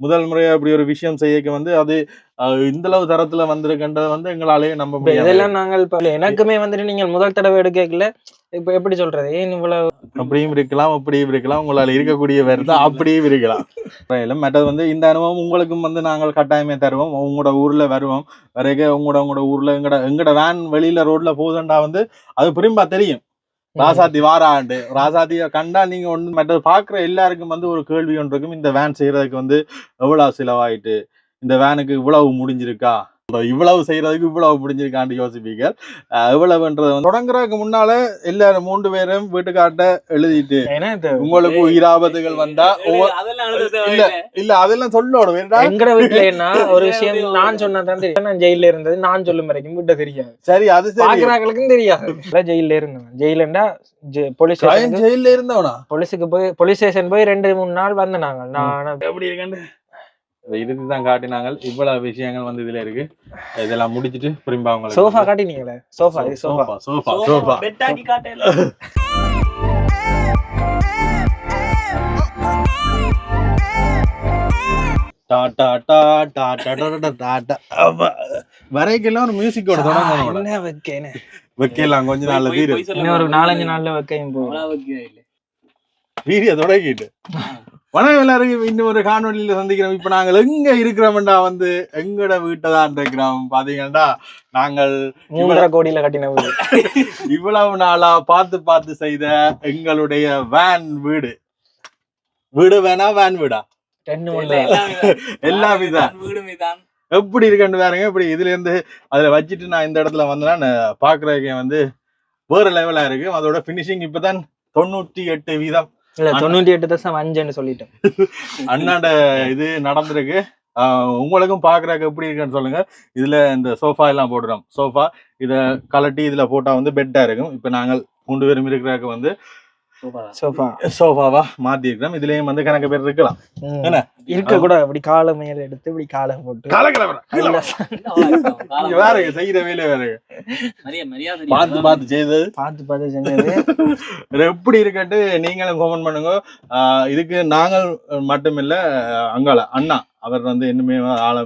முதல் முறையா இப்படி ஒரு விஷயம் செய்யக்க வந்து அது இந்த அளவு தரத்துல வந்திருக்கின்றத வந்து எங்களாலேயே நம்ப முடியாது இதெல்லாம் நாங்கள் இப்ப எனக்குமே வந்துட்டு நீங்கள் முதல் தடவை எடுக்கல இப்ப எப்படி சொல்றது? ஏன் இவ்வளவு அப்படியும் இருக்கலாம் அப்படியும் இருக்கலாம் உங்களால இருக்கக்கூடிய வருது அப்படியும் இருக்கலாம். மற்றது வந்து இந்த அனுபவம் உங்களுக்கும் வந்து நாங்கள் கட்டாயமே தருவோம். உங்களோட ஊர்ல வருவோம். வரைக்க உங்களோட உங்களோட ஊர்ல எங்கட எங்கட வேன் வெளியில ரோட்ல போகுதுண்டா வந்து அது புரியும்பா தெரியும். ராசாத்தி வாராண்டு ராசாத்திய கண்டா நீங்க ஒன்று மற்ற பாக்குற எல்லாருக்கும் வந்து ஒரு கேள்வி ஒன்று இருக்கும் இந்த வேன் செய்யறதுக்கு வந்து எவ்வளவு செலவாயிட்டு இந்த வேனுக்கு இவ்வளவு முடிஞ்சிருக்கா? இவ்வளவு செய்யறதுக்கு இவ்வளவு முடிஞ்சிருக்கான்னு யோசிப்பீங்க. வந்து தொடங்குறதுக்கு முன்னால எல்லாரும் மூன்று பேரும் வீட்டுக்காட்ட எழுதிட்டு உங்களுக்கு உயிராபத்துகள் வந்தா இல்ல இல்ல. அதெல்லாம் சொல்லணும். எங்கட வீட்டுல என்ன ஒரு விஷயம் நான் சொன்னதான் நான் ஜெயில இருந்தது நான் சொல்லும் வரைக்கும் வீட்டை தெரியாது. சரி அது பாக்குறாங்களுக்கும் தெரியாது. இல்ல, ஜெயில்ல இருந்தேன் ஜெயிலண்டா போலீஸ் ஜெயில இருந்தவனா? போலீஸுக்கு போய் போலீஸ் ஸ்டேஷன் போய் ரெண்டு மூணு நாள் வந்து நாங்க. நான் எப்படி இருக்கேன்னு இறுதி தான் காட்டினாங்க இவ்வளவு விஷயங்கள் வந்து இதுல இருக்கு. இதெல்லாம் முடிச்சுட்டு பிரிம்பா உங்களுக்கு சோஃபா காட்டினீங்களே? சோஃபா சோஃபா சோஃபா சோஃபா பெட்டாக்கி காட்டல. டாடா டாடா வரைக்கெல்லாம் ஒரு மியூசிக்கோட தொடங்கணும் என்ன வைக்கேனே? வைக்கலாம் கொஞ்ச நாள்ல தீரு இன்னும் ஒரு நாலஞ்சு நாள்ல வைக்கையும் போ. வீடியோ தொடங்கிட்டு. வணக்கம் எல்லாருக்கும். இன்னும் ஒரு காணொலியில சந்திக்கிறோம். இப்ப நாங்கள் எங்க இருக்கிறோம்டா வந்து? எங்கட வீட்டை தான் இருக்கிறோம் பாத்தீங்கன்னா நாங்கள் மூன்றரை கோடியில கட்டின வீடு. இவ்வளவு நாளா பார்த்து பார்த்து செய்த எங்களுடைய வேன் வீடு. வீடு வேணா வேன் வீடா? ரெண்டு மூணு எல்லாம் இதான் வீடு? மீதான் எப்படி இருக்குன்னு பாருங்க இப்படி இதுல இருந்து அதுல வச்சுட்டு நான் இந்த இடத்துல வந்தேன்னா நான் பாக்குறதுக்கு வந்து வேற லெவலா இருக்கு. அதோட பினிஷிங் இப்பதான் தொண்ணூற்றி எட்டு வீதம். இல்ல தொண்ணூத்தி எட்டு தசம் அஞ்சுன்னு சொல்லிட்டேன் அண்ணாண்ட இது நடந்திருக்கு. உங்களுக்கும் பாக்குறதுக்கு எப்படி இருக்குன்னு சொல்லுங்க. இதுல இந்த சோஃபா எல்லாம் போடுறோம். சோஃபா இத கலட்டி இதுல போட்டா வந்து பெட்டா இருக்கும். இப்ப நாங்கள் மூன்று பேரும் இருக்கிறதுக்கு வந்து சோஃபாவா மாத்தி இருக்கிறோம் இதுலயும் வந்து கணக்கு பேர் இருக்கலாம். என்ன? இருக்க கூட இப்படி காலை மேல எடுத்து இப்படி காலை போட்டு. கலக்கலவரம் கையில வேற செய்யற வேலை வேற பார்த்து பார்த்து செய்தது பார்த்து பார்த்து செஞ்சது. எப்படி இருக்கட்டு நீங்களும் கமெண்ட் பண்ணுங்க. ஆஹ் இதுக்கு நாங்கள் மட்டுமில்ல அங்கால அண்ணா. அவர் வந்து இன்னுமே ஆளை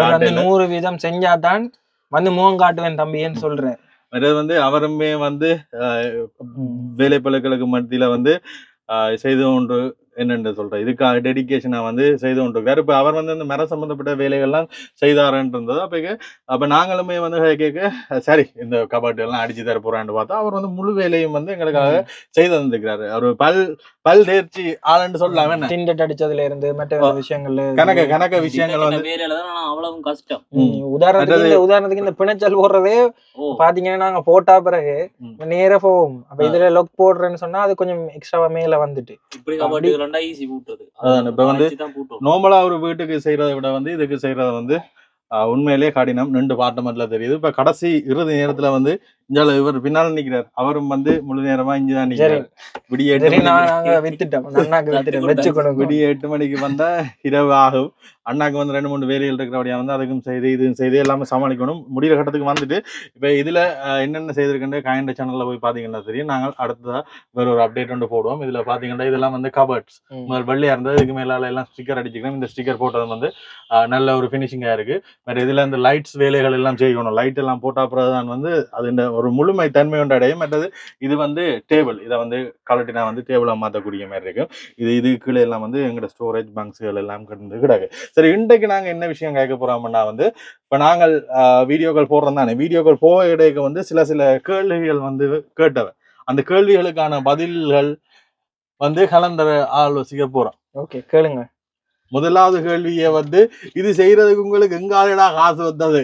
காட்டல. நூறு வீதம் செஞ்சாதான் வந்து முகம் காட்டுவேன் தம்பின்னு சொல்றேன் மற்றது வந்து அவருமே வந்து ஆஹ் வேலைப்பளுக்களுக்கு மத்தியில வந்து செய்து கொண்டு என்னென்று சொல்றேன். இதுக்காக டெடிகேஷனா வந்து செய்து கொண்டிருக்காரு இப்ப அவர் வந்து இந்த மர சம்பந்தப்பட்ட வேலைகள்லாம் செய்தாருன்னு இருந்தது அப்ப இங்க- அப்ப நாங்களுமே வந்து கேட்க சரி இந்த கபாட்டு எல்லாம் அடிச்சு தர போறான்னு பார்த்தா அவர் வந்து முழு வேலையும் வந்து எங்களுக்காக செய்து தந்திருக்கிறாரு. அவர் பல் பல் தேர்ச்சி ஆளுன்னு சொல்லலாம் என்ன? திண்டட் அடிச்சதுல இருந்து மற்ற விஷயங்கள்ல கணக்க கணக்க விஷயங்கள் வந்து வேலையில தான் கஷ்டம். உதாரணத்துக்கு இந்த உதாரணத்துக்கு இந்த பிணைச்சல் போடுறதே பாத்தீங்கன்னா நாங்க போட்டா பிறகு. நேரா போவோம். அப்ப இதுல லொக் போடுறேன்னு சொன்னா அது கொஞ்சம் எக்ஸ்ட்ரா மேல வந்துட்டு. இப்படி கபாட்டு ரெண்டா ஈஸி பூட்டுறது. அதான் இப்ப வந்து நார்மலா ஒரு வீட்டுக்கு செய்யறதை விட வந்து இதுக்கு செய்யறத வந்து உண்மையிலேயே கடினம். ரெண்டு பார்ட்மெண்ட்ல தெரியுது. இப்ப கடைசி இறுதி நேரத்துல வந்து இவர் பின்னால நிக்கிறார். அவரும் வந்து முழு நேரமா இங்கதான் நிக்கிறார். விடிய வித்துட்டோம் விடிய எட்டு மணிக்கு வந்தா இரவு ஆகும். அண்ணாக்கு வந்து ரெண்டு மூணு வேலைகள் இருக்கிறபடியா வந்து அதுக்கும் செய்து இதுவும் செய்து எல்லாமே சமாளிக்கணும். முடிகிற கட்டத்துக்கு வந்துட்டு இப்ப இதுல என்னென்ன செய்திருக்கின்ற காயண்ட சேனல்ல போய் பாத்தீங்கன்னா தெரியும். நாங்கள் அடுத்ததா வேற ஒரு அப்டேட் ஒன்று போடுவோம். இதுல பாத்தீங்கன்னா இதெல்லாம் வந்து கபர்ட்ஸ். முதல் வெள்ளையா இருந்தது இதுக்கு மேலால எல்லாம் ஸ்டிக்கர் அடிச்சுக்கிறோம் இந்த ஸ்டிக்கர் போட்டது வந்து நல்ல ஒரு ஃபினிஷிங்கா இருக்கு. பட் இதுல இந்த லைட்ஸ் வேலைகள் எல்லாம் செய்யணும். லைட் எல்லாம் போட்டா அப்புறம் தான் வந்து அது இந்த ஒரு முழுமை தன்மை ஒன்று அடையும் மற்றது இது வந்து டேபிள் இதை வந்து கலட்டினா வந்து டேபிளா மாத்தக்கூடிய மாதிரி இருக்கும் இது இது கீழே எல்லாம் வந்து எங்களோட ஸ்டோரேஜ் பங்க்ஸ்கள் எல்லாம் கிடந்து கிடக்கு. சரி இன்றைக்கு நாங்க என்ன விஷயம் கேட்க போறோம்னா வந்து இப்ப நாங்கள் வீடியோக்கள் போடுறோம் தானே? வீடியோக்கள் போக இடையே வந்து சில சில கேள்விகள் வந்து கேட்டவன் அந்த கேள்விகளுக்கான பதில்கள் வந்து கலந்தர ஆலோசிக்க போறோம். ஓகே கேளுங்க. முதலாவது கேள்வியை வந்து இது செய்யறதுக்கு உங்களுக்கு எங்காலடா காசு வந்தது?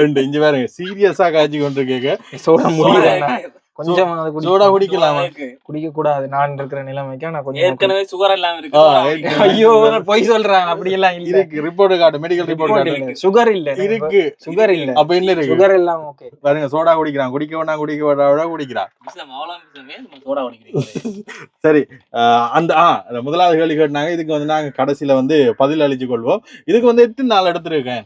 ரெண்டு இங்க பாருங்க. சீரியஸா காய்ச்சி கொண்டு கேட்க சோடா முடியல கொஞ்சம் அது சோடா குடிக்கலாமா? குடிக்க கூடாது நான் இருக்கிற நிலைமைக்கு நான் கொஞ்சம் ஏற்கனவே சுகர் எல்லாம் இருக்கு. ஐயோ நான் பொய் சொல்றேன் அப்படி எல்லாம் இல்ல. இருக்கு. ரிப்போர்ட் காட்டு மெடிக்கல் ரிப்போர்ட் காட்டு. சுகர் இல்ல. இருக்கு. சுகர் இல்ல. அப்ப என்ன இருக்கு? சுகர் எல்லாம் ஓகே பாருங்க சோடா குடிக்கிறான். குடிக்க வேண்டாம் குடிக்க வேண்டாம் குடிக்கிறான். சோடா குடிக்கிறீங்க சரி ஆஹ் அந்த ஆ முதலாவது கேள்வி கேட்டாங்க. இதுக்கு வந்து நாங்க கடைசியில வந்து பதில் அளிச்சு கொள்வோம். இதுக்கு வந்து எத்தனை நாள் எடுத்திருக்கேன்.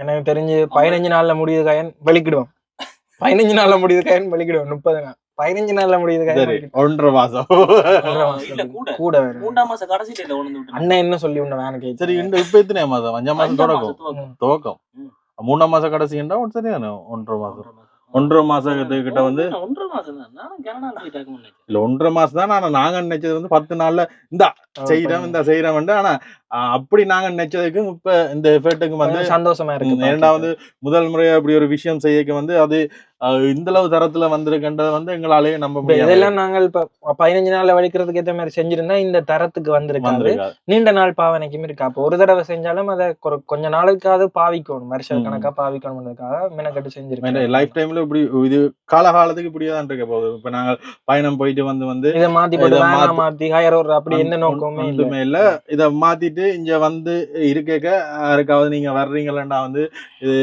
எனக்கு தெரிஞ்சு பதினஞ்சு நாள்ல முடியுது காயன் வெளிக்கிடுவோம் பதினஞ்சு நாள்ல முடியுது காயன் வெளிக்கிடுவோம் முப்பது நாள். பதினஞ்சு நாள்ல முடியுது சரி ஒன்றரை மாசம். கூட. மூன்றாம் மாசம் விட்டு அண்ணன் என்ன சொல்லி உன்ன வேன கேட்டு சரி இந்த இப்ப எத்தனை மாதம்? அஞ்சாம் மாசம் அஞ்சாம் தொடக்கம். மாசம் துவக்கம். மூணாம் மாசம் சரிதானே ஒன்றரை மாசம். ஒன்றரை மாசம். ஒன்றரை மாசத்துக்கு கிட்ட வந்து ஒன்றரை- மாசம் தான். இல்ல ஒன்றரை மாசம் தான். ஆனா நாங்க நினைச்சது வந்து பத்து நாள்ல இந்த செய்யறோம் இந்த செய்யறோம் ஆனா அப்படி நாங்க நினைச்சதுக்கு இப்ப இந்த எஃபர்ட்டுக்கு வந்து சந்தோஷமா இருக்கு இரண்டாவது முதல் முறையா அப்படி ஒரு விஷயம் செய்யக்க வந்து அது இந்த அளவு தரத்துல வந்திருக்கின்றத வந்து இப்ப முடியாது. இதெல்லாம் நாங்கள் இப்ப பதினஞ்சு நாள்ல வலிக்கிறதுக்கு ஏத்த மாதிரி செஞ்சிருந்தா இந்த தரத்துக்கு வந்திருக்காது. நீண்ட நாள் பாவனைக்கும் இருக்கா. அப்ப ஒரு தடவை செஞ்சாலும் அதை கொஞ்ச நாளுக்காவது பாவிக்கணும். வருஷ. கணக்கா பாவிக்கணும்ன்றதுக்காக மெனக்கட்டு செஞ்சிருக்கேன். லைஃப் டைம்ல இப்படி இது காலகாலத்துக்கு இப்படியே தான் இருக்க போகுது. இப்ப நாங்க பயணம் போயிட்டு வந்து வந்து இதை மாத்தி மாத்தி- ஹையர் ஒரு அப்படி எந்த நோக்கமே இல்ல. இத மாத்திட்டு இங்க வந்து இருக்கேக்க யாருக்காவது நீங்க வர்றீங்களா வந்து இது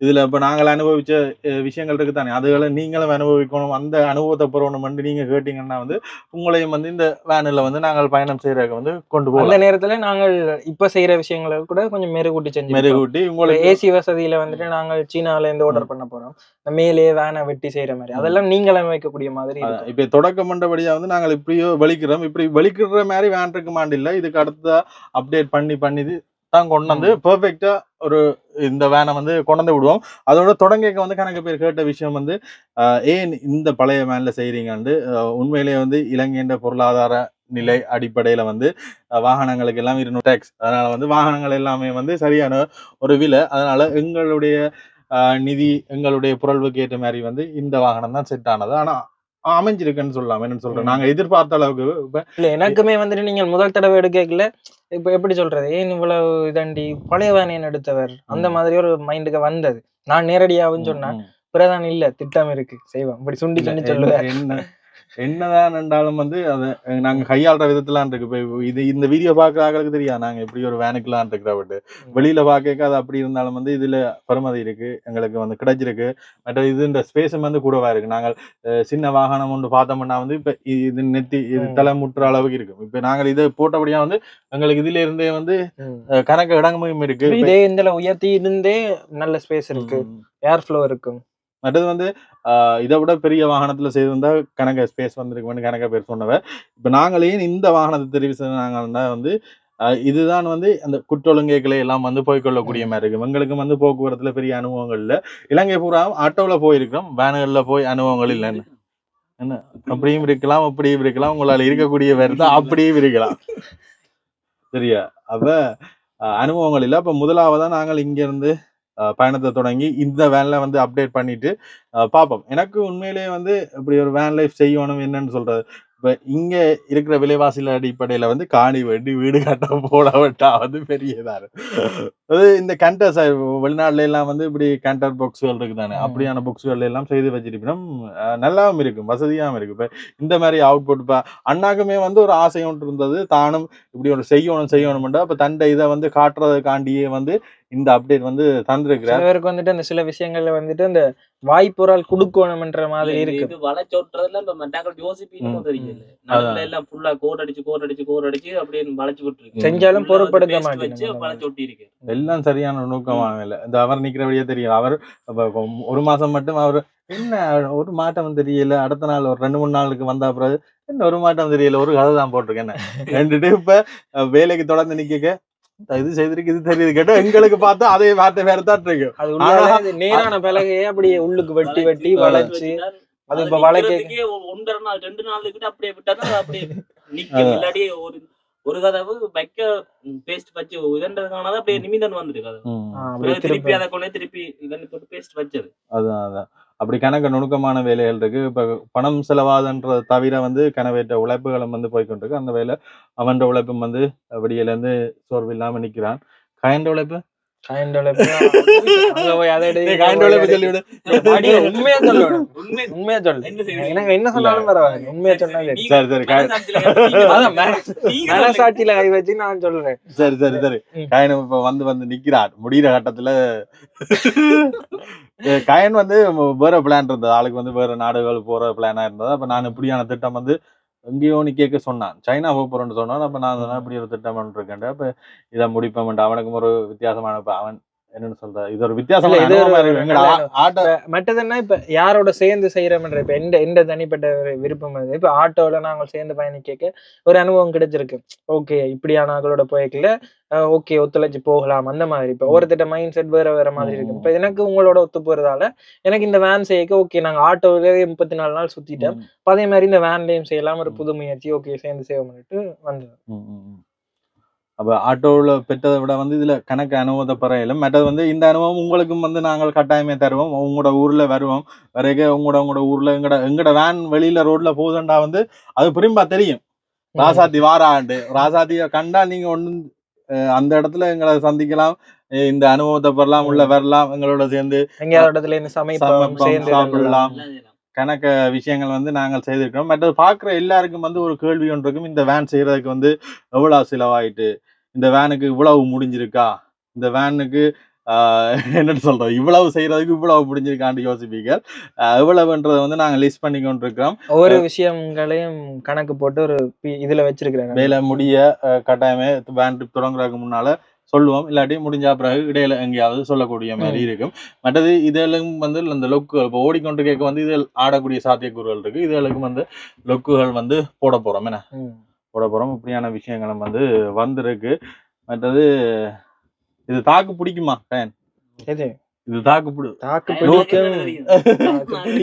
இதுல இப்ப நாங்கள் அனுபவிச்ச அஹ், விஷயங்கள் இருக்கு தானே அதுகளை நீங்களும் அனுபவிக்கணும். அந்த அனுபவத்தை பெறணும் வந்து நீங்க கேட்டீங்கன்னா வந்து உங்களையும் வந்து இந்த வேனில் வந்து நாங்கள் பயணம் செய்யறதுக்கு வந்து கொண்டு அந்த போகலாம் நேரத்துல நாங்கள் இப்ப செய்யற விஷயங்களை கூட கொஞ்சம் மெருகூட்டி செஞ்சு மெருகூட்டி உங்களுக்கு ஏசி வசதியில வந்துட்டு நாங்கள் சீனால இருந்து ஆர்டர் பண்ண போறோம். இந்த மேலே வேனை வெட்டி செய்யற மாதிரி. அதெல்லாம் நீங்களும் வைக்கக்கூடிய மாதிரி. இப்ப தொடக்கம் பண்றபடியா வந்து நாங்கள் இப்படியோ வலிக்கிறோம். இப்படி வலிக்கிற மாதிரி வேன் இருக்க மாட்டில்ல இதுக்கு அடுத்த அப்டேட் பண்ணி பண்ணி தான் கொண்டு வந்து பெர்ஃபெக்டா ஒரு இந்த வேனை வந்து கொண்டு வந்து விடுவோம். அதோட தொடங்கிக்க வந்து கணக்கு பேர் கேட்ட விஷயம் வந்து ஏன் இந்த பழைய வேன்ல செய்றீங்கன்னு ஆஹ், உண்மையிலேயே வந்து இலங்கையின் பொருளாதார நிலை அடிப்படையில வந்து வாகனங்களுக்கு எல்லாம் இருநூறு டேக்ஸ் அதனால வந்து வாகனங்கள் எல்லாமே வந்து சரியான ஒரு விலை. அதனால எங்களுடைய நிதி எங்களுடைய புரள்வுக்கு ஏற்ற மாதிரி வந்து இந்த வாகனம் தான் செட் ஆனது. ஆனா அமைஞ்சிருக்குன்னு சொல்லலாம். என்னன்னு சொல்றேன். நாங்க எதிர்பார்த்த அளவுக்கு இல்ல எனக்குமே வந்துட்டு நீங்கள் முதல் தடவை எடுக்கல. இப்ப எப்படி சொல்றது? ஏன் இவ்வளவு இதாண்டி பழைய வேனையன் எடுத்தவர்? அந்த. மாதிரி ஒரு மைண்டுக்கு வந்தது. நான் நேரடியாவும் சொன்னேன் பிரதான் இல்ல திட்டம் இருக்கு. செய்வோம். இப்படி சுண்டி சுண்டி என்ன- சொல்லுவேன் என்ன? என்னதான் என்றாலும் வந்து அதை அஹ், நாங்க கையாளுற விதத்துலாம் இருக்கு. இப்ப இது இந்த வீடியோ பாக்குற ஆளுக்கு தெரியாது நாங்க இப்படி ஒரு வேனுக்குலாம் இருக்கிற வெளியில பாக்க அது அப்படி இருந்தாலும் வந்து இதுல பெருமதி இருக்கு எங்களுக்கு வந்து கிடைச்சிருக்கு. மற்ற இது இந்த ஸ்பேஸும் வந்து கூடவா இருக்கு. நாங்கள் சின்ன வாகனம் ஒன்று பார்த்தோம்னா வந்து இப்ப இது நெத்தி இது. தலை முட்டுற அளவுக்கு இருக்கும். இப்ப நாங்கள் இதை போட்டபடியா வந்து எங்களுக்கு இதுல இருந்தே வந்து கணக்கு இடமும் இருக்கு. இதே இந்த உயர்த்தி இருந்தே நல்ல ஸ்பேஸ் இருக்கு. ஏர் ஃப்ளோ இருக்கும். மற்றது வந்து இதை விட பெரிய வாகனத்துல செய்திருந்தா கணக்க ஸ்பேஸ் வந்திருக்குமென்னு கணக்க பேர் சொன்னவ. இப்ப நாங்களே இந்த வாகனத்தை தெரிவு செய்தாங்கன்னா வந்து இதுதான் வந்து அந்த குற்றொழுங்கைகளை எல்லாம் வந்து போய்க்கொள்ளக்கூடிய மாதிரி இருக்கு எங்களுக்கு வந்து போக்குவரத்துல பெரிய அனுபவங்கள் இல்ல. இலங்கை பூரா ஆட்டோல போயிருக்கிறோம். வேனுகள்ல போய் அனுபவங்கள் இல்லைன்னு என்ன? அப்படியும் இருக்கலாம் அப்படியும் இருக்கலாம். உங்களால இருக்கக்கூடிய வேறு தான் அப்படியும் இருக்கலாம். சரியா? அப்ப அனுபவங்கள் இல்லை. அப்ப முதலாவதா நாங்கள் இங்க இருந்து ஆஹ் பயணத்தை தொடங்கி இந்த வேன்ல வந்து அப்டேட் பண்ணிட்டு பார்ப்போம் எனக்கு உண்மையிலேயே வந்து இப்படி ஒரு வேன் லைஃப் செய்யணும் என்னன்னு சொல்றது. இப்ப இங்க இருக்கிற விலைவாசில அடிப்படையில வந்து காணி வெட்டி வீடு கட்ட போட விட்டா வந்து பெரிய இதா இருக்கு. அது இந்த கண்டர் வெளிநாட்டுல எல்லாம் வந்து இப்படி கண்டர் புக்ஸ்கள் இருக்குதானே ம். அப்படியான புக்ஸ்கள் எல்லாம் செய்து வச்சிருப்பினும் நல்லாவும் இருக்கும் வசதியாகவும் இருக்கு இப்ப இந்த மாதிரி அவுட்புட் இப்ப அண்ணாக்குமே வந்து ஒரு ஆசை ஒன்று இருந்தது. தானும் இப்படி ஒரு செய்யணும் செய்யணும்டா இப்ப தண்டை இதை வந்து காட்டுறதுக்காண்டியே வந்து இந்த அப்டேட் வந்து தந்திருக்கிறார். பேருக்கு வந்துட்டு அந்த சில விஷயங்கள்ல வந்துட்டு அந்த வாய்ப்புறால் குடுக்கணும்ன்ற மாதிரி இருக்கு. இது வளைச்சோட்டுறதுல இப்ப மெட்டாக்கள் யோசிப்பீங்கன்னு ம், தெரியல. நடுவுல எல்லாம் ஃபுல்லா கோட் அடிச்சு கோட் அடிச்சு கோட் அடிச்சு அப்படியே வளைச்சு விட்டுருக்கு. செஞ்சாலும் பொருட்படுத்த நம்ம. இருக்கு எல்லாம் சரியான நோக்கமாக இல்லை இந்த அவர் நிக்கிறபடியே தெரியும் அவர் ஒரு மாசம் மட்டும் அவர் என்ன ஒரு மாற்றம் தெரியல? அடுத்த நாள் ஒரு ரெண்டு மூணு நாளுக்கு வந்த அப்புறம் என்ன ஒரு மாற்றம் தெரியல? ஒரு கதை தான் போட்டிருக்கேன் ரெண்டுட்டு இப்ப வேலைக்கு தொடர்ந்து நிக்க இது செய்திருக்கு இது தெரியுது. கேட்டா எங்களுக்கு பார்த்தா அதே வார்த்தை வேற தான் இருக்கு. அது நேரான பலகையே அப்படியே உள்ளுக்கு வெட்டி வெட்டி வளைச்சு. அது இப்ப வளைக்க ஒன்றரை நாள் ரெண்டு நாள் கிட்ட அப்படியே அது அப்படியே நிக்கும். இல்லாட்டி ஒரு ஒரு கதவு வைக்க பேஸ்ட் வச்சு இதன்றதுக்கான அப்படியே நிமிந்தன் வந்துருக்கு அப்படியே திருப்பி திருப்பி அதை கொண்டு திருப்பி இதன் போட்டு பேஸ்ட் வச்சது. அதான் அதான். அப்படி கணக்கு நுணுக்கமான வேலைகள் இருக்கு. இப்ப பணம் செலவாதுன்றதை தவிர வந்து கனவேற்ற உழைப்புகளும் வந்து போய்க்கொண்டிருக்கு. அந்த வேலை அவன் உழைப்பும் வந்து விடியல இருந்து சோர்வு இல்லாம நிக்கிறான் கயன்ற உழைப்பு. உண்மையா சொல்லணும் உண்மை உண்மையா சொல்லு. என்ன செய்வீங்க? எனக்கு என்ன சொன்னாலும் பரவாயில்ல. உண்மையா சொன்னாலே நீங்க- சரி. சரி கய- மனசாட்சியில நீங்க அதான் மன- நீங்க மனசாட்சியில கை வச்சு நான் சொல்றேன். சரி சரி சரி. ம். கயன் இப்ப வந்து வந்து நிக்கிறார் முடிகிற கட்டத்துல கயன் வந்து வேற பிளான் இருந்தது. ஆளுக்கு வந்து வேற நாடுகள் போற பிளானா இருந்தது. அப்ப நான் இப்படியான திட்டம் வந்து எங்கேயோ நீ கேட்க சொன்னான். சைனா போக போறேன்னு சொன்னான். அப்ப நான் சொன்னேன் இப்படி ஒரு திட்டம் இருக்கேன் அப்ப இதை முடிப்பேன் அவனுக்கும் ஒரு வித்தியாசமான அவன் என்னன்னு சொல்ற? இது ஒரு நல்ல ஆ- ஆட்டோ இப்ப மற்றதுன்னா இப்ப யாரோட சேர்ந்து செய்யறோம்ன்ற இப்ப எந்த எந்த தனிப்பட்ட விருப்பம் அது இப்ப ஆட்டோல நாங்கள் சேர்ந்து பயணிக்க ஒரு அனுபவம் கிடைச்சிருக்கு. ஓகே இப்படியான ஆட்களோட போய்க்கல. ஓகே ஒத்துழைச்சு போகலாம் அந்த மாதிரி. இப்ப ஒவ்வொருத்திட்ட மைண்ட் செட் வேற வேற மாதிரி இருக்கு. இப்ப எனக்கு உங்களோட ஒத்து போறதால எனக்கு இந்த வேன் செய்யக்க ஓகே நாங்க ஆட்டோவிலே முப்பத்தி நாலு நாள் சுத்திட்டோம். அதே மாதிரி இந்த வேன்லயும் செய்யலாம் ஒரு புது முயற்சி ஓகே சேர்ந்து செய்வோம்னுட்டு வந்தது. அப்ப ஆட்டோவில் பெற்றதை விட வந்து இதுல கணக்கு அனுபவத்தை பறையில மற்றது வந்து இந்த அனுபவம் உங்களுக்கும் வந்து நாங்கள் கட்டாயமே தருவோம். உங்களோட ஊர்ல வருவோம். வரைக்க உங்களோட உங்களோட ஊர்ல எங்கட எங்கட வேன் வெளியில ரோட்ல போகுதுண்டா வந்து அது புரியும்பா தெரியும். ராசாத்தி வாராண்டு ராசாத்திய கண்டா நீங்க ஒண்ணு அஹ், அந்த இடத்துல எங்களை சந்திக்கலாம். இந்த அனுபவத்தை பெறலாம் உள்ள வரலாம் எங்களோட சேர்ந்து இடத்துல இருந்து சாப்பிடலாம். கணக்க விஷயங்கள் வந்து நாங்கள் செய்திருக்கிறோம். மற்றது பார்க்குற எல்லாருக்கும் வந்து ஒரு கேள்வி ஒன்று இருக்கும் இந்த வேன் செய்யறதுக்கு வந்து எவ்வளவு செலவாயிட்டு இந்த வேனுக்கு இவ்வளவு முடிஞ்சிருக்கா? இந்த வேனுக்கு என்னன்னு சொல்றோம் இவ்வளவு செய்யறதுக்கு இவ்வளவு முடிஞ்சிருக்கான்னு யோசிப்பீங்க ஆஹ், எவ்வளவுன்றதை வந்து நாங்க லிஸ்ட் பண்ணி கொண்டிருக்கிறோம் ஒவ்வொரு விஷயங்களையும் கணக்கு போட்டு ஒரு இதுல வச்சிருக்கிறேன் வேலை முடிய கட்டாயமே வேன் ட்ரிப் தொடங்குறதுக்கு முன்னால சொல்லுவோம். இல்லாட்டி முடிஞ்சா பிறகு இடையில எங்கேயாவது சொல்லக்கூடிய மாதிரி இருக்கும். மற்றது இதெல்லாம் வந்து இந்த லொக்குகள் இப்போ ஓடிக்கொண்டு கேட்க வந்து இதில் ஆடக்கூடிய சாத்தியக்கூறுகள் இருக்கு. இதுகளுக்கும் வந்து லொக்குகள் வந்து போட போறோம். என்ன. போட போறோம் இப்படியான விஷயங்களும் வந்து வந்திருக்கு. மற்றது இது தாக்கு பிடிக்குமா ஃபேன்? எது இது தாக்கு பிடி தாக்கு எனக்கு பிடிக்கும் என்ன தெரியும்?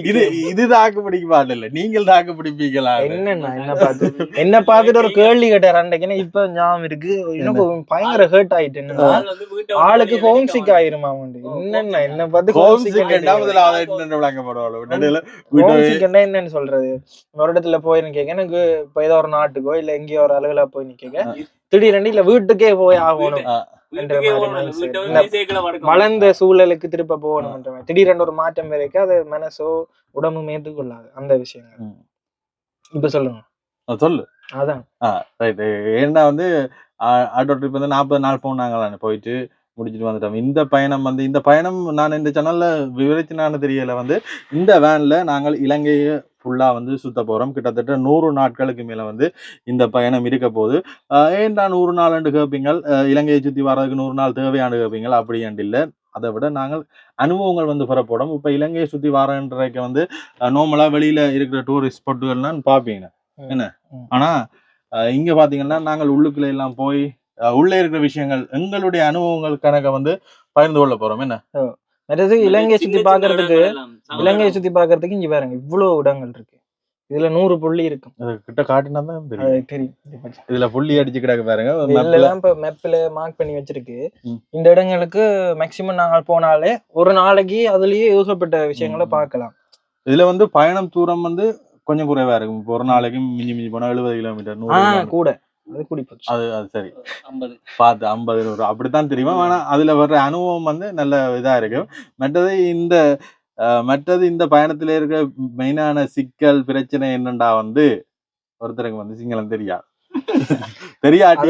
இது இது தாக்கு பிடிக்குமா இல்ல நீங்கள் தாக்கு பிடிப்பீங்களா என்னண்ணா என்ன பார்த்து என்ன பார்த்துட்டு ஒரு கேள்வி கேட்டார் அன்றைக்குன்னு இப்ப ஞாபகம் இருக்கு. எனக்கு பயங்கர ஹர்ட் ஆயிட்டு என்னன்னா ஆள் வந்து வீட்டை விட்டு ஆளுக்கு ஹோம் சிக் ஆயிருமா என்னண்ணா என்ன பார்த்து ஹோம் சிக் முதல்ல என்னென்ன என்னன்னு சொல்றது? ஒரு இடத்துல போய் நிக்க எனக்கு இப்ப ஏதோ ஒரு நாட்டுக்கோ இல்ல எங்கேயோ ஒரு அலுவலா போய் நிக்க திடீரெண்டு இல்ல வீட்டுக்கே போய் ஆகணும். மாதிரி போகணும். வளர்ந்த சூழலுக்கு திருப்ப போகணும்ன்ற மாதிரி. திடீரென்று ஒரு மாற்றம் வரைக்கும் அது மனசோ உடம்பும் ஏற்றுக்கொள்ளாது. அந்த விஷயங்கள். இப்ப சொல்லுங்க. சொல்லு. அதான். ரைட் ஏன்னா வந்து ஆட்டோ ட்ரிப் வந்து நாற்பது நாள் போனாங்களான்னு போயிட்டு முடிச்சுட்டு வந்துட்டோம். இந்த பயணம் வந்து இந்த பயணம் நான் இந்த சேனல்ல விவரிச்சினான்னு தெரியல. வந்து இந்த வேன்ல நாங்கள் இலங்கையை ஃபுல்லா வந்து சுத்த போறோம். கிட்டத்தட்ட நூறு நாட்களுக்கு மேல வந்து இந்த பயணம் இருக்க போகுது. ஏன்டா நூறு நாள் கேட்பீங்க இலங்கையை சுத்தி வர்றதுக்கு நூறு நாள் தேவையானு கேட்பீங்க அப்படி இல்லை. அதை விட நாங்கள் அனுபவங்கள் வந்து பெறப்படும். இப்போ இலங்கையை சுத்தி வரன்றதுக்கு வந்து நார்மலா வெளியில இருக்கிற டூரிஸ்ட் ஸ்பாட்டுகள்லாம் பார்ப்பீங்க. என்ன? ம். ஆனா அஹ் இங்க பாத்தீங்கன்னா நாங்கள் உள்ளுக்குள்ள எல்லாம் போய் அஹ் உள்ளே இருக்கிற விஷயங்கள் எங்களுடைய அனுபவங்கள் கணக்க வந்து பகிர்ந்து கொள்ள போறோம். என்ன? இலங்கையை சுத்தி சின்ன இலங்கையை. சுத்தி பாக்குறதுக்கு இங்க பாருங்க இவ்வளவு இடங்கள் இருக்கு இதுல நூறு புள்ளி இருக்கும் அது கிட்ட காட்டினா தான் தெரியும். இதுல புள்ளி அடிச்சு கிடக்கு பாருங்க. எல்லாம் இப்ப மெப்ல மார்க் பண்ணி வச்சிருக்கு. இந்த இடங்களுக்கு மேக்சிமம் நாங்கள் போனாலே ஒரு நாளைக்கு அதுலயே யூசப்பட்ட விஷயங்களை. பார்க்கலாம் இதுல வந்து பயணம் தூரம் வந்து கொஞ்சம் குறைவா இருக்கும் இப்போ ஒரு நாளைக்கு மிஞ்சி மிஞ்சி போனா எழுபது கிலோமீட்டர் நூறு. கூட அது கூடி போச்சு அது அது சரி ஐம்பது. பார்த்து ஐம்பது நூறு அப்படித்தான் தெரியும் ஆனா அதுல வர்ற அனுபவம் வந்து நல்ல இதா இருக்கும் மற்றது இந்த மற்றது இந்த பயணத்துல இருக்க மெயினான சிக்கல் பிரச்சனை என்னண்டா வந்து ஒருத்தருக்கு வந்து சிங்களம் தெரியாது தெரியாட்டி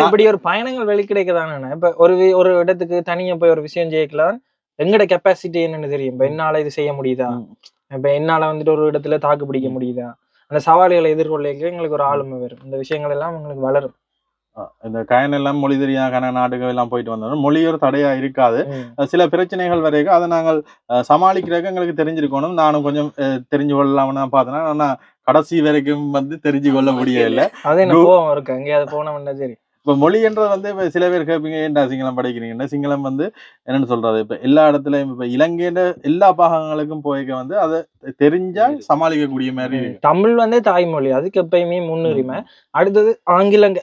இப்படி ஒரு பயணங்கள் வெளி கிடைக்கதானே இப்ப ஒரு ஒரு இடத்துக்கு தனியா போய் ஒரு விஷயம் ஜெயிக்கலாம். எங்கட கெப்பாசிட்டி என்னன்னு தெரியும். இப்ப என்னால இது செய்ய முடியுதா. இப்ப என்னால வந்துட்டு ஒரு இடத்துல தாக்கு பிடிக்க முடியுதா? அந்த சவால்களை எதிர்கொள்ள எங்களுக்கு ஒரு ஆளுமை வரும். இந்த விஷயங்கள் எல்லாம் உங்களுக்கு வளரும். இந்த கயன் எல்லாம் மொழி தெரியாத நாடுகள் எல்லாம் போயிட்டு வந்தோம் மொழி ஒரு தடையா இருக்காது. சில பிரச்சனைகள் வரைக்கும் அதை நாங்கள் சமாளிக்கிறதுக்கு எங்களுக்கு தெரிஞ்சிருக்கணும். நானும் கொஞ்சம் தெரிஞ்சு கொள்ளலாம்னு பார்த்தேன்னா ஆனா கடைசி வரைக்கும் வந்து தெரிஞ்சு கொள்ள முடியல அது கோவம் இருக்கு? எங்கேயாவது போனோம்னா சரி. இப்ப மொழின்றது வந்து இப்ப சில பேர் கேட்பீங்க ஏன்டா சிங்களம் படிக்கிறீங்கன்னா சிங்களம் வந்து என்னன்னு சொல்றது இப்ப எல்லா இடத்துலயும் இப்ப இலங்கையில எல்லா பாகங்களுக்கும் போய்க்க வந்து அதை தெரிஞ்சா சமாளிக்கக்கூடிய மாதிரி தமிழ் வந்து தாய்மொழி. அதுக்கு எப்பயுமே முன்னுரிமை. அடுத்தது ஆங்கிலங்க.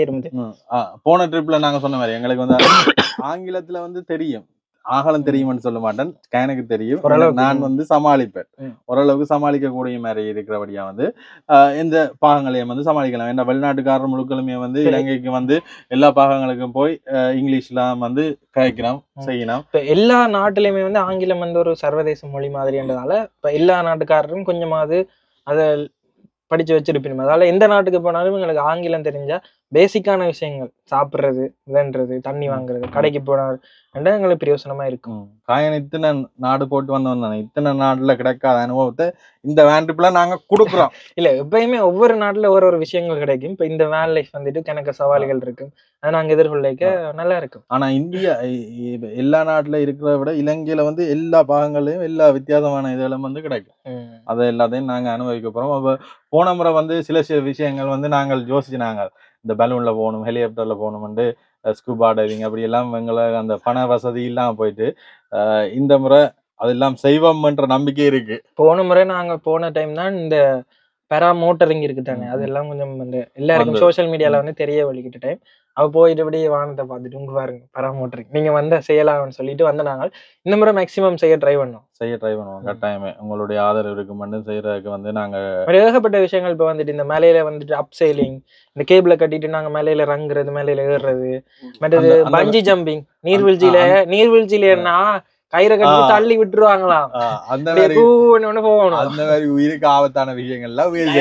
இருந்து. ஆ, போன ட்ரிப்ல நாங்க சொன்ன மாதிரி எங்களுக்கு வந்து ஆங்கிலத்துல வந்து தெரியும் ஆகலம் தெரியும்னு சொல்ல மாட்டேன் எனக்கு தெரியும். நான் வந்து சமாளிப்பேன். ஓரளவுக்கு சமாளிக்கக்கூடிய மாதிரி இருக்கிறபடியா வந்து இந்த பாகங்களையும் வந்து சமாளிக்கலாம் ஏன்னா வெளிநாட்டுக்காரர் முழுக்களுமே வந்து. இலங்கைக்கு வந்து எல்லா பாகங்களுக்கும் போய் இங்கிலீஷ்லாம் வந்து கழிக்கணும் ம். செய்யணும் இப்ப எல்லா நாட்டிலுமே வந்து ஆங்கிலம் வந்து ஒரு சர்வதேச மொழி மாதிரின்றதால இப்ப எல்லா நாட்டுக்காரரும் கொஞ்சமாவது அத படித்து வச்சிருப்பீங்க அதால் எந்த நாட்டுக்கு போனாலும் எங்களுக்கு ஆங்கிலம் தெரிஞ்சால் பேசிக்கான விஷயங்கள். சாப்பிடுறது விளையாடுறது தண்ணி வாங்குறது கடைக்கு போனால் எங்களுக்கு பிரயோசனமா இருக்கும். காயன் இத்தனை நாடு போட்டு வந்தவன் தானே. இத்தனை நாட்டுல கிடைக்காத அனுபவத்தை இந்த வேன் ட்ரிப்ல நாங்க கொடுக்குறோம். இல்ல எப்பயுமே ஒவ்வொரு நாட்டுல ஒரு ஒரு விஷயங்கள் கிடைக்கும். இப்ப இந்த வேன் லைஃப் வந்துட்டு கணக்கு சவால்கள் இருக்கும். அதை நாங்க எதிர்கொள்ளைக்க நல்லா இருக்கும். ஆனா இந்தியா எல்லா நாட்டுல இருக்கிறத விட இலங்கையில வந்து எல்லா பாகங்களையும் எல்லா வித்தியாசமான இதெல்லாம் வந்து கிடைக்கும். அதை எல்லாத்தையும் நாங்க அனுபவிக்க போறோம். அப்ப போன முறை வந்து சில சில விஷயங்கள் வந்து நாங்கள் யோசிச்சினாங்க இந்த பலூன்ல போகணும் ஹெலிகாப்டர்ல போகணும்னு ஸ்கூபா டைவிங் அப்படி எல்லாம் எங்களை அந்த பண வசதி இல்லாம போயிட்டு இந்த முறை அதெல்லாம் செய்வோம்ன்ற நம்பிக்கை இருக்கு போன முறை நாங்க போன டைம் தான் இந்த பெரா மோட்டரிங் இருக்கு தானே. அதெல்லாம் கொஞ்சம் இந்த எல்லாருக்கும். சோஷியல் மீடியால வந்து தெரிய வலிக்கிட்ட டைம் அவ போயிட்டு அப்படியே வானத்தை பார்த்துட்டு உங்க பாருங்க பெரா மோட்டரிங் நீங்க வந்த செய்யலாம்னு சொல்லிட்டு வந்த நாங்கள் இந்த முறை மேக்சிமம் செய்ய ட்ரை பண்ணோம் செய்ய ட்ரை பண்ணுவோம் கட்டாயமே. உங்களுடைய ஆதரவு இருக்கு மட்டும் செய்யறதுக்கு வந்து நாங்க ஏகப்பட்ட விஷயங்கள் இப்ப வந்துட்டு இந்த மேலையில வந்துட்டு அப் சைலிங் இந்த கேபிள கட்டிட்டு நாங்க மேலையில ரங்குறது மேலையில ஏறுறது மற்றது பஞ்சி ஜம்பிங் நீர்வீழ்ச்சியில நீர்வீழ்ச்சியிலன்னா கயிறை கட்டி. தள்ளி விட்டுருவாங்களாம். அந்த மாதிரி போகணும். அந்த மாதிரி உயிருக்கு ஆபத்தான விஷயங்கள்லாம் உயிர்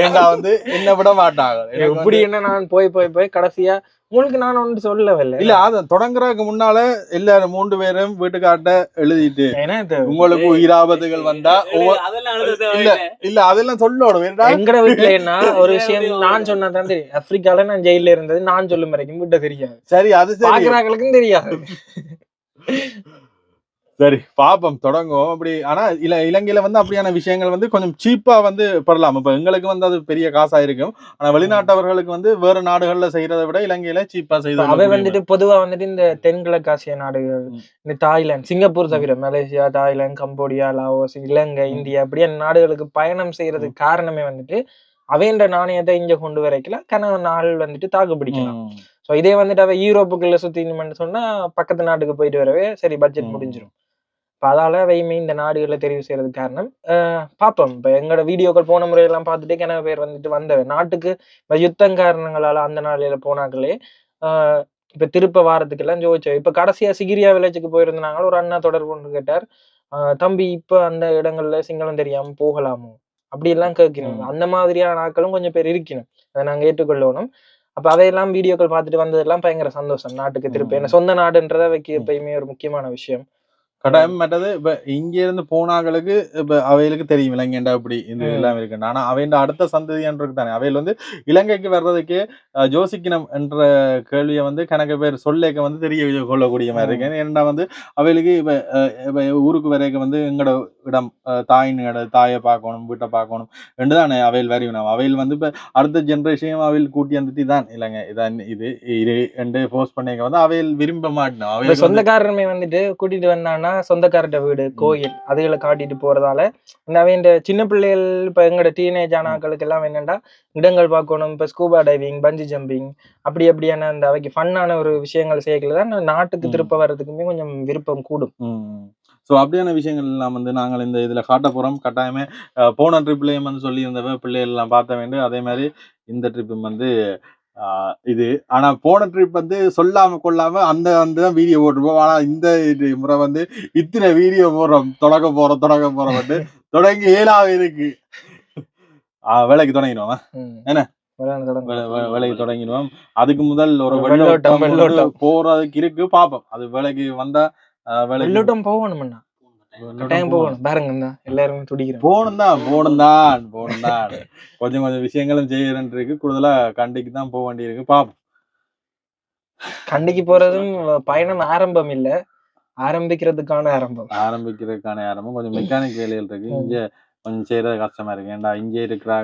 ஏண்டா வந்து என்ன விட மாட்டாங்க. எப்படி என்ன நான் போய் போய் போய் கடைசியா உங்களுக்கு நான் ஒன்று சொல்லவில்லை. இல்ல அது தொடங்குறதுக்கு முன்னால எல்லாரும் மூன்று பேரும் வீட்டுக்காட்ட எழுதிட்டு ஏன்னா உங்களுக்கு உயிராபத்துகள் வந்தா இல்ல. இல்ல அதெல்லாம் சொல்லணும். எங்கட வீட்டுல என்ன ஒரு விஷயம் நான் சொன்னா தான் தெரியும். ஆப்பிரிக்கால நான் ஜெயில இருந்தது நான் சொல்லும் வரைக்கும் வீட்டை தெரியாது. சரி அது சரி. பாக்குறாங்களுக்கும் தெரியாது. சரி பாப்போம் தொடங்குவோம். அப்படி ஆனா இல இலங்கையில வந்து அப்படியான விஷயங்கள் வந்து கொஞ்சம் சீப்பா வந்து பெறலாம். இப்ப எங்களுக்கு வந்து அது பெரிய காசா இருக்கும் ஆனா வெளிநாட்டவர்களுக்கு வந்து வேற நாடுகள்ல செய்யறதை விட இலங்கையில சீப்பா செய்து அவை வந்துட்டு பொதுவா வந்துட்டு இந்த தென்கிழக்காசிய நாடுகள். இந்த தாய்லாந்து சிங்கப்பூர் தவிர Malaysia Thailand Cambodia Laos Ilangai. India அப்படியான நாடுகளுக்கு பயணம் செய்யறதுக்கு காரணமே வந்துட்டு அவைன்ற நாணயத்தை இங்க கொண்டு வரைக்கல. கனவு நாள் வந்துட்டு தாக்கு பிடிக்கலாம். சோ இதே வந்துட்டு அவ யூரோப்புக்குள்ள சுத்தினுமென்னு சொன்னா பக்கத்து நாட்டுக்கு போயிட்டு வரவே சரி பட்ஜெட் ம். இப்ப அதால அவையுமே இந்த நாடுகளை தெரிவு செய்யறதுக்கு காரணம் அஹ் பாப்போம். இப்ப எங்களோட வீடியோக்கள் போன முறையெல்லாம் பார்த்துட்டு கிணறு பேர் வந்துட்டு வந்தவ நாட்டுக்கு இப்ப யுத்தம் காரணங்களால அந்த நாளையில போனாங்களே ஆஹ் இப்ப திருப்ப வாரத்துக்கு எல்லாம் ஜோதிச்சோம். இப்ப கடைசியா சிகிரியா வில்லேஜுக்கு போயிருந்தாங்க ஒரு அண்ணா தொடர்பு கொண்டு கேட்டார். தம்பி இப்ப அந்த இடங்கள்ல சிங்களம் தெரியாம போகலாமோ? அப்படி எல்லாம் கேட்கணும். அந்த மாதிரியான ஆட்களும் கொஞ்சம் பேர் இருக்கணும். அதை நாங்க ஏற்றுக்கொள்ளணும். அப்ப அதையெல்லாம் வீடியோக்கள் பார்த்துட்டு வந்ததெல்லாம் பயங்கர சந்தோஷம். நாட்டுக்கு திருப்ப. ஏன்னா சொந்த நாடுன்றத வைக்க. எப்பயுமே ஒரு முக்கியமான விஷயம். கட்டாயம் மற்றது இப்ப இங்க இருந்து போனாங்களுக்கு இப்ப அவைகளுக்கு தெரியும் இலங்கைண்டா இப்படி இது ம். எல்லாம் இருக்கு ஆனா அவைண்ட அடுத்த சந்ததின்றது தானே. அவையில் வந்து இலங்கைக்கு வர்றதுக்கு அஹ், யோசிக்கணும் என்ற கேள்வியை வந்து கணக்கு பேர் சொல்லேக்க வந்து தெரிய கொள்ளக்கூடிய மாதிரி இருக்கு. ஏன்னா வந்து அவைகளுக்கு இப்ப ஊருக்கு வரைக்கும் வந்து எங்களோட இடம் தாயின் இடம் தாயை பார்க்கணும் வீட்டை பார்க்கணும் ரெண்டு தானே அவையில் வரையணும் அவையில் வந்து இப்ப அடுத்த ஜென்ரேஷனையும் அவையில் கூட்டி வந்துட்டு தான் இலங்கை. இதான் இது இது ரெண்டு போஸ்ட் பண்ணிக்க வந்து அவையில் விரும்ப இப்ப அவையில் சொந்தக்காரருமே வந்துட்டு கூட்டிட்டு வந்தான்னா சொந்தக்காரர்ட வீடு கோயில் அதுகளை காட்டிட்டு போறதால இந்த அவன் சின்ன பிள்ளைகள் இப்ப எங்களோட டீனேஜ் ஆனாக்களுக்கு எல்லாம் என்னன்னா இடங்கள் பார்க்கணும் இப்ப ஸ்கூபா டைவிங் பஞ்சி ஜம்பிங் அப்படி அப்படியான அந்த அவைக்கு ஃபன்னான ஒரு விஷயங்கள் செய்யல தான் நாட்டுக்கு. திருப்ப வர்றதுக்குமே கொஞ்சம் விருப்பம் கூடும். ஸோ அப்படியான விஷயங்கள் எல்லாம் வந்து நாங்கள் இந்த இதில் காட்ட போகிறோம் கட்டாயமே போன ட்ரிப்லேயும் வந்து சொல்லியிருந்தவ பிள்ளைகள் எல்லாம் பார்த்த வேண்டும். அதே மாதிரி இந்த ட்ரிப்பும் வந்து இது. ஆனால் போன ட்ரிப் வந்து சொல்லாம கொள்ளாம அந்த அந்த தான் வீடியோ போட்டிருப்போம் ஆனால் இந்த முறை வந்து இத்தனை வீடியோ போடுறோம். தொடக்க போகிறோம் தொடக்க போகிறோம் வந்து தொடங்கி ஏழாவது இருக்கு வேலைக்கு தொடங்கிடுவோம். என்ன? வேலைக்கு தொடங்கிடுவோம். அதுக்கு முதல் ஒரு வெள்ளோட்டம். போறதுக்கு இருக்கு. பார்ப்போம் அது வேலைக்கு வந்தா வெள்ளோட்டம் போகணும்னா கட்டாயம் போகணும். போகணும். பாருங்க எல்லாருமே துடிக்கிறோம் போகணும் தான் போகணும் தான் போகணும் தான் கொஞ்சம் கொஞ்சம் விஷயங்களும் செய்யறேன் இருக்கு கூடுதலா கண்டிக்கு தான் போக வேண்டியிருக்கு. பாப்போம். கண்டிக்கு போறதும் பயணம் ஆரம்பம் இல்ல ஆரம்பிக்கிறதுக்கான ஆரம்பம். ஆரம்பிக்கிறதுக்கான ஆரம்பம். கொஞ்சம் மெக்கானிக் வேலைகள் இருக்கு. இங்க கொஞ்சம் செய்யறது கஷ்டமா இருக்கு. ஏன்டா இங்க இருக்கிற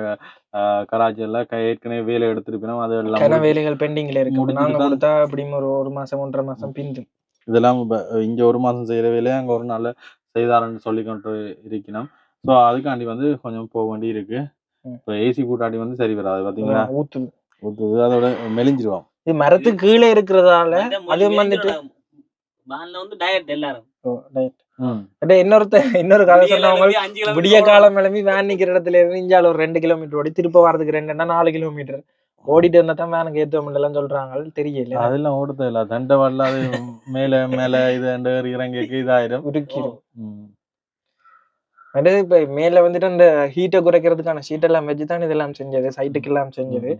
கராச்சியில க- ஏற்கனவே வேலை எடுத்திருப்பினோம் அது எல்லாம் வேலைகள் பெண்டிங்ல இருக்கு. நாங்க கொடுத்தா அப்படியும் ஒரு ஒரு மாசம் ஒன்றரை மாசம் பிந்தும். இதெல்லாம் இங்க ஒரு மாசம் செய்யற வேலையை? அங்க ஒரு நாள்ல செய்தாரன்னு சொல்லி கொண்டு இருக்கணும் ஸோ அதுக்காண்டி வந்து கொஞ்சம் போக வேண்டி இருக்கு. இப்போ ஏசி கூட்டாடி வந்து சரி வராது பாத்தீங்களா? ஊத்துது ஊத்துது அதோட மெலிஞ்சிருவோம் இது மரத்துக்கு கீழே இருக்கிறதால அது வந்துட்டு வந்து டயட் எல்லாரும். இன்னொருத்த இன்னொரு கதை சொன்னவங்க விடிய காலம் கிளம்பி வேன் நிக்கிற இடத்துல இருந்து இஞ்சால ஒரு ரெண்டு கிலோமீட்டர் ஓடி திருப்ப வரதுக்கு ரெண்டுன்னா நாலு கிலோமீட்டர் ஓடிட்டு இருந்தா தான் வேனுக்கு ஏத்துவோம் எல்லாம் சொல்றாங்க தெரியல. அதெல்லாம் ஓடுறது இல்ல. தண்டை வரல அது மேல மேல இது ரெண்டு இறங்கி இதாயிரும். உருக்கிடும் ம். அது இப்ப மேல வந்துட்டு அந்த ஹீட்டை குறைக்கிறதுக்கான ஷீட் எல்லாம் வச்சு தான் இதெல்லாம் செஞ்சது சைட்டுக்கு எல்லாம் செஞ்சது.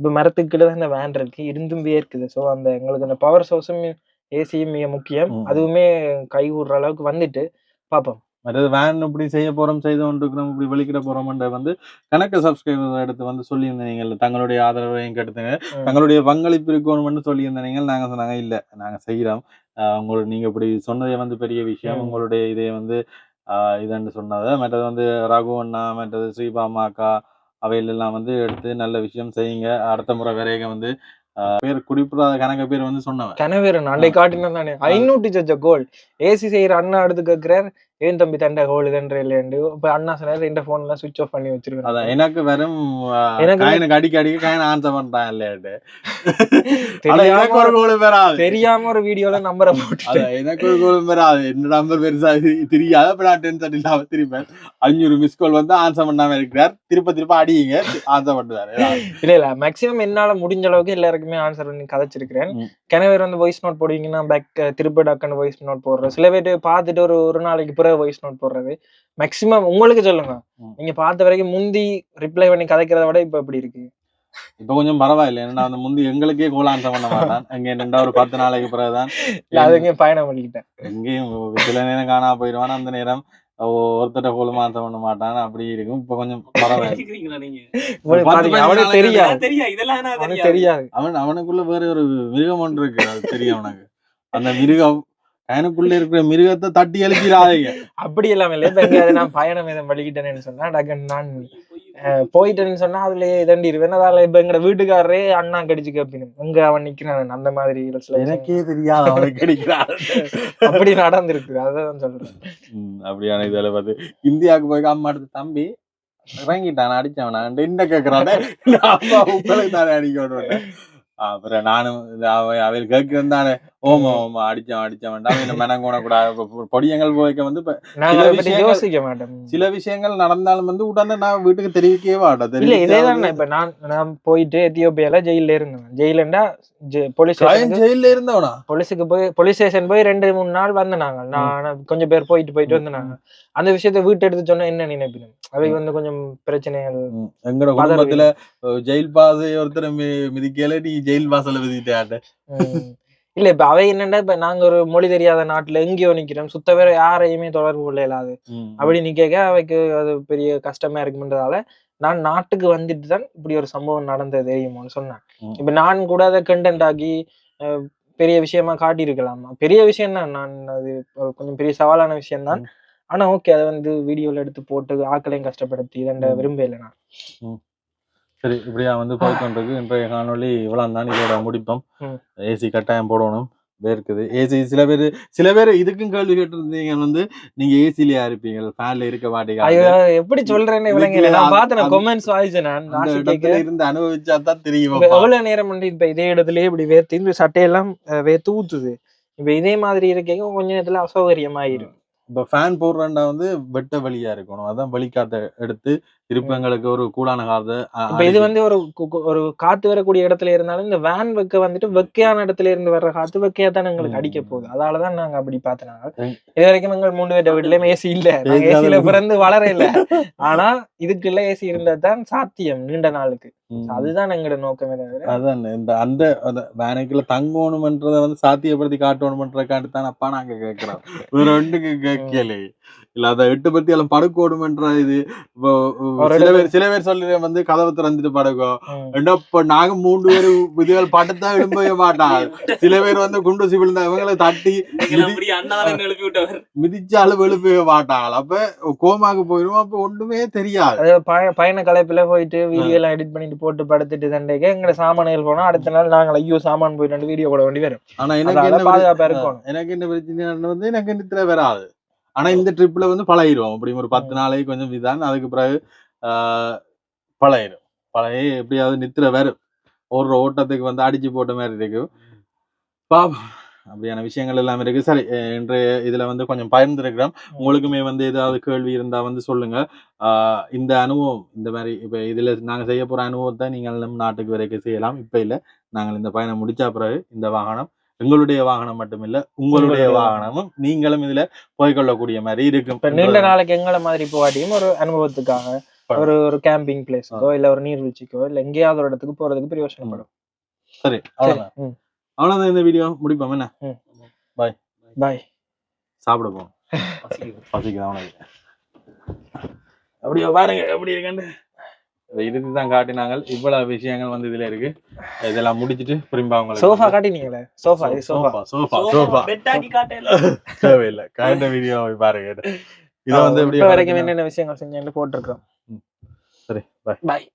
இப்ப மரத்துக்கு கீழே தான் இந்த வேன் இருக்கு. இருந்தும் வேர்க்குது ஸோ அந்த எங்களுக்கு அந்த பவர் சோர்ஸும் ஏசியும் மிக முக்கியம். அதுவுமே கை விடுற அளவுக்கு வந்துட்டு பாப்போம். மற்றது வேன் இப்படி செய்ய போறோம் செய்து கொண்டிருக்கிறோம் இப்படி வெளிக்கிட போறோம்ன்ற வந்து கணக்கு சப்ஸ்கிரைபர் எடுத்து வந்து சொல்லியிருந்த நீங்கள். தங்களுடைய ஆதரவையும் கெடுத்துங்க. தங்களுடைய பங்களிப்பு இருக்கணும்னு சொல்லியிருந்த நீங்கள். நாங்க சொன்னாங்க இல்ல நாங்க செய்யறோம் உங்களோட நீங்க இப்படி சொன்னதே வந்து பெரிய விஷயம். உங்களுடைய இதை வந்து ஆஹ் இதுன்னு சொன்னது மற்றது வந்து ரகு அண்ணா மற்றது ஸ்ரீபாமா அக்கா அவையிலெல்லாம் வந்து எடுத்து நல்ல விஷயம் செய்யுங்க. அடுத்த முறை வரைக்கும் வந்து பேர் குறிப்பிடாத கணக்கு பேர் வந்து சொன்னவன். கனவேறு அண்டை காட்டினா தானே ஐநூற்றி சச்ச கோல் ஏசி செய்யற அண்ணா எடுத்து கேட்கிறார். ஏன் தம்பி தண்டை கோல் இதன்ற இல்லையண்டு இப்ப அண்ணா சொன்னாரு இந்த போன் எல்லாம் சுவிச் ஆஃப் பண்ணி அதான் வச்சிருக்கேன் எனக்கு எனக்கு வெறும் எனக்கு- அடிக்க அடிக்க காயின் ஆன்சர் பண்றான் இல்லையாட்டு ஆனா எனக்கு ஒரு கோல் பெறாது. தெரியாம ஒரு வீடியோல நம்பரை போட்டு. அதான் எனக்கு ஒரு கோல் பெறாது. என்ன நம்பர் பெருசா தெரியாது. அப்ப நான் டென்ஷன் இல்லாம திருப்பேன் அஞ்சூறு மிஸ் கால் வந்து ஆன்சர் பண்ணாம இருக்கிறார். திருப்ப திருப்ப அடியுங்க. ஆன்சர் பண்ணுவாரு. இல்ல இல்ல. மேக்ஸிமம் என்னால முடிஞ்ச அளவுக்கு எல்லாருக்குமே ஆன்சர் பண்ணி கதைச்சிருக்கிறேன். கிணவர் வந்து வாய்ஸ் நோட் போடுவீங்கன்னா பேக் திருப்பி டக்குன்னு வாய்ஸ் நோட் போடுறது சில பேர் பார்த்துட்டு ஒரு ஒரு நாளைக்கு பிறகு வாய்ஸ் நோட் போடுறது. மேக்ஸிமம் உங்களுக்கு சொல்லுங்க. நீங்க பார்த்த வரைக்கும் முந்தி ரிப்ளை பண்ணி கதைக்கிறத விட இப்ப எப்படி இருக்கு? இப்ப கொஞ்சம் பரவாயில்ல. ஏன்னா அந்த முந்தி எங்களுக்கே கோல் ஆன்சர் பண்ண மாட்டான் எங்க ரெண்டா ஒரு பத்து நாளைக்கு பிறகுதான். இல்ல அதுங்க பயணம் பண்ணிக்கிட்டேன். எங்கேயும் சில நேரம் காணாம போயிடுவான். அந்த நேரம் ஒருத்தட்ட கோலும் ஆன்சர் பண்ண மாட்டான். அப்படி இருக்கும். இப்ப கொஞ்சம் பரவாயில்ல. தெரியாது. அவன் அவனுக்குள்ள வேற ஒரு மிருகம் ஒன்று இருக்கு. அது தெரியும் அவனுக்கு. அந்த மிருகம் எனக்குள்ள இருக்கிற மிருகத்தை தட்டி எழுப்பிடாதீங்க அப்படி எல்லாம் இல்லை. இப்ப எங்கேயாவது நான் பயணம் எதுவும் வலிக்கிட்டேன்னு சொன்னா டக்குன்னு நான் போயிட்டேன்னு சொன்னா அதுலயே தண்டிடுவேன் அதால இப்ப எங்க வீட்டுக்காரரே அண்ணா கடிச்சு கேப்பீங்க எங்க அவன் நிக்கிறான். அந்த மாதிரி. எனக்கே தெரியாது அவனுக்கு கிடைக்கிறான். அப்படி நடந்திருக்கு. அதான் சொல்றேன். அப்படியான இதில் பார்த்து இந்தியாவுக்கு போய் அம்மா எடுத்து தம்பி இறங்கிட்டான். அடிச்சவனா? என்ன கேட்கறானே அம்மா உங்களுக்கு தானே அடிக்கணும் அப்புறம் நானும் இந்த அவ அவள் கேட்கிறேன் தானே. ஓமா ஓமா அடிச்சவன் அடிச்சவன் அவன் மெனங்கோண கூடாது பொடியங்கள் போய்க்க வந்து யோசிக்க மாட்டோம். சில விஷயங்கள் நடந்தாலும் வந்து உடனே நான் வீட்டுக்கு தெரிவிக்கவே மாட்டேன். இல்ல இதே தெரிவிக்காம இப்ப நான் நான் போயிட்டு எத்தியோப்பியால ஜெயில இருந்தேன். ஜெயிலண்டா போலீஸ் ஜெயில இருந்தவனா? போலீஸுக்கு போய் போலீஸ் ஸ்டேஷன் போய் ரெண்டு மூணு நாள் வந்தாங்க நான் கொஞ்சம் பேர் போயிட்டு போயிட்டு வந்தாங்க அந்த விஷயத்த வீட்டு எடுத்து சொன்னா என்ன நினைப்பினும்? அவை வந்து கொஞ்சம் பிரச்சனைகள். எங்கட. குடும்பத்துல ஜெயில் பாஸ் ஒருத்தர் மிதிக்கல நீ ஜெயில் வாசல்ல மிதிட்டாட்ட. இல்ல இப்ப அவை என்னன்னா இப்ப நாங்க ஒரு மொழி தெரியாத நாட்டுல எங்கேயோ நிக்கிறோம். சுத்த பேர் யாரையுமே தொடர்பு கொள்ள இயலாது அப்படி நிக்க அவைக்கு அது பெரிய கஷ்டமா இருக்குன்றதால நான் நாட்டுக்கு வந்துட்டு தான் இப்படி ஒரு சம்பவம் நடந்தது தெரியுமோன்னு சொன்னேன். இப்ப நான் கூட அதை கண்டென்ட் ஆகி அஹ், பெரிய விஷயமா காட்டியிருக்கலாமா. பெரிய விஷயம் தான் நான் அது கொஞ்சம் பெரிய சவாலான விஷயம் தான் ஆனா ஓகே அதை வந்து வீடியோல எடுத்து போட்டு ஆக்களையும் கஷ்டப்படுத்தி இதண்ட. விரும்பல நான். சரி இப்படியா வந்து போய்க்கொண்டிருக்கு இன்றைய காணொளி இவ்வளவு தான் இதோட முடிப்போம். ஏசி கட்டாயம் போடணும். வேர்க்குது. ஏசி சில பேர் சில பேர் இதுக்கும் கேள்வி கேட்டிருந்தீங்க வந்து நீங்க ஏசிலயா இருப்பீங்க ஃபேன்ல இருக்க மாட்டீங்க. எப்படி சொல்றேன்னு விளங்கல. நான் பார்த்தேன் கொமெண்ட்ஸ் வாய்ஸ் நான். இருந்து அனுபவிச்சா தான் தெரியும் எவ்வளவு நேரம் வந்து இப்ப இதே இடத்துலயே இப்படி வேர்த்து இந்த சட்டையெல்லாம் வேர்த்து ஊத்துது. இப்ப இதே மாதிரி இருக்க கொஞ்ச நேரத்துல அசௌகரியமாயிரும். இப்ப ஃபேன் போடுறேன்டா வந்து வெட்ட வழியா இருக்கணும். அதான் வழிகாத்த எடுத்து திருப்பங்களுக்கு ஒரு கூடான காலத்தை இப்ப இது வந்து ஒரு ஒரு காத்து வரக்கூடிய இடத்துல இருந்தாலும் இந்த வேன் வெக்க வந்துட்டு வெக்கையான இடத்துல இருந்து வர்ற காத்து வெக்கையா தான் எங்களுக்கு. அடிக்க போகுது. அதாலதான் நாங்க அப்படி பார்த்தனாங்க ம். இது வரைக்கும் எங்கள் மூணு பேர் வீட்லயும் ஏசி இல்ல. ஏசியில பிறந்து வளர இல்ல ஆனா இதுக்குள்ள ஏசி இருந்தா தான் சாத்தியம் நீண்ட நாளுக்கு. அதுதான் எங்களோட நோக்கமே தவிர. அதான் இந்த அந்த வேனைக்குள்ள தங்கணும்ன்றத வந்து சாத்தியப்படுத்தி காட்டணும்ன்றக்காண்டி தான் அப்பா நாங்க கேட்கிறோம் வேற ஒன்றுக்கு கேட்கல இல்ல அத எட்டு பத்தி எல்லாம் படுக்கணும்ன்ற இது. சில பேர் சில பேர் சொல்லி வந்து கதவை திறந்துட்டு படுக்கும் ம். ஏன்னா இப்ப நாங்க மூன்று பேர் இதுகள் படுத்தா எழும்பவே மாட்டாங்க. சில பேர் வந்து குண்டு சிவிழ்ந்த இவங்களை தட்டி மிதிச்சாலும் எழுப்பவே மாட்டாங்க. அப்ப கோமாக்கு போயிடும் அப்ப ஒண்ணுமே தெரியாது. பயண கலைப்புல போயிட்டு வீடியோ எல்லாம் எடிட் பண்ணிட்டு போட்டு படுத்துட்டு தண்டைக்கு எங்க சாமான்கள் போனா அடுத்த நாள் நாங்கள் ஐயோ சாமான் போயிட்டு வீடியோ போட வேண்டி வரும். ஆனா எனக்கு என்ன பாதுகாப்பா இருக்கணும் எனக்கு என்ன பிரச்சனை வந்து எனக்கு நித்திர வராது. ஆனா இந்த ட்ரிப்ல வந்து பழகிரும் அப்படி ஒரு பத்து நாளைக்கு கொஞ்சம் இதான் அதுக்கு பிறகு ஆஹ், பழகிரும். பழகி எப்படியாவது நித்திர வரும் ஒரு ஓட்டத்துக்கு வந்து அடிச்சு போட்ட மாதிரி இருக்கும் பாப்போம். அப்படியான விஷயங்கள் எல்லாம் இருக்கு. சரி இன்றைய இதுல வந்து கொஞ்சம் பகிர்ந்துருக்கிறோம். உங்களுக்குமே வந்து ஏதாவது கேள்வி இருந்தா வந்து சொல்லுங்க. ஆஹ் இந்த அனுபவம் இந்த மாதிரி இப்ப இதுல நாங்க செய்ய போற அனுபவத்தை நீங்கள் நம் நாட்டுக்கு வரைக்கும் செய்யலாம். இப்ப இல்ல. நாங்கள் இந்த பயணம் முடிச்ச பிறகு இந்த வாகனம் எங்களுடைய வாகனம் மட்டுமில்ல உங்களுடைய வாகனமும் நீங்களும் இதுல போய்கொள்ளக்கூடிய மாதிரி இருக்கும். நீண்ட நாளைக்கு எங்களை மாதிரி போகாட்டியும் ஒரு அனுபவத்துக்காக ஒரு ஒரு கேம்பிங் பிளேஸ்க்கோ இல்ல ஒரு நீர்வீழ்ச்சிக்கோ இல்ல எங்கேயாவது ஒரு இடத்துக்கு போறதுக்கு பிரயோசனப்படும். சரி சரி அவ்வளவுதான். அவ்வளவுதான் இந்த வீடியோ. முடிப்போம் என்ன. பாய். பாய். சாப்பிட போவோம். அவனுக்கு. அப்படியே பாருங்க எப்படி இருக்குன்னு. இறுதி தான் காட்டினாங்க. இவ்வளவு விஷயங்கள் வந்து இதுல இருக்கு. இதெல்லாம் முடிச்சிட்டு திரும்ப அவங்களுக்கு சோஃபா காட்டினீங்களே? சோஃபா இது சோஃபா சோஃபா சோஃபா பெட்டாக்கி காட்டல. தேவையில்லை. காய்ந்த வீடியோ பாருங்க இதை. வந்து எப்படி வரைக்கும் என்னென்ன விஷயங்கள் செஞ்சேன்னு போட்டிருக்கோம். சரி பாய் பாய்